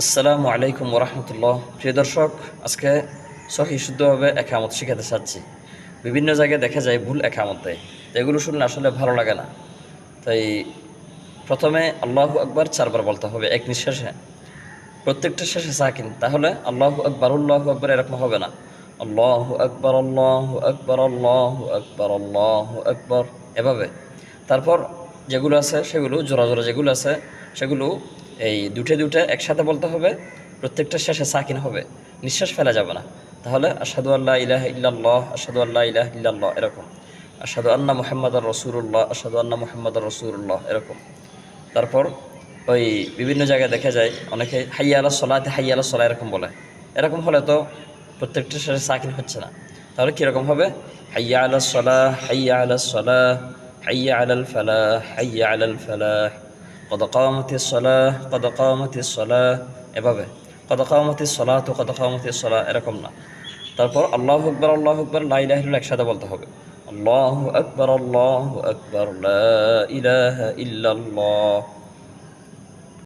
আসসালামু আলাইকুম ওরহমতুল্লাহ প্রিয় দর্শক, আজকে সহি শুদ্ধভাবে একামত শিখাতে চাচ্ছি। বিভিন্ন জায়গায় দেখা যায় ভুল একামত দেয়, তো এগুলো শুনলে আসলে ভালো লাগে না। তাই প্রথমে আল্লাহ আকবার চারবার বলতে হবে, এক নিঃশ্বাসে। প্রত্যেকটা শেষে সাকিন, তাহলে আল্লাহ আকবর আল্লাহ আকবর এরকম হবে না। আল্লাহ আকবর আল্লাহ আকবর আল্লাহ আকবর আল্লাহ আকবর, এভাবে। তারপর যেগুলো আছে সেগুলো, জোড়া জোড়া যেগুলো আছে সেগুলো এই দুটে দুটে একসাথে বলতে হবে প্রত্যেকটা শেষে সাকিন হবে। নিঃশ্বাস ফেলা যাবে না। তাহলে আসাদু আল্লাহ ইলাহ ইল্লাল্লাহ আসাদু আল্লাহ ইলাহ ইল্লাল্লাহ এরকম। আসাদু আন্না মোহাম্মদ রসুল্লাহ আসাদু আন্না মোহাম্মদ রসুল্লাহ এরকম। তারপর ওই বিভিন্ন জায়গায় দেখা যায়, অনেকে হাইয়া আলা সলাতে হাইয়া আলা সলা এরকম বলে। এরকম হলে তো প্রত্যেকটা শেষে সাকিন হচ্ছে না। তাহলে কীরকম হবে? হাইয়া আলা সলা, হাইয়া আলা সলা, হাইয়া আলাল ফালা হাইয়া আলাল ফালা কদ কামতি সলা কদকামতি সলা এভাবে। কদকামতি সলা তো কদকামতি সলা এরকম না। তারপর আল্লাহ আকবর আল্লাহ আকবর লাইলাহিল একসাথে বলতে হবে। আল্লাহ আকবর আল্লাহ আকবর ইলাহা ইল্লাল্লাহ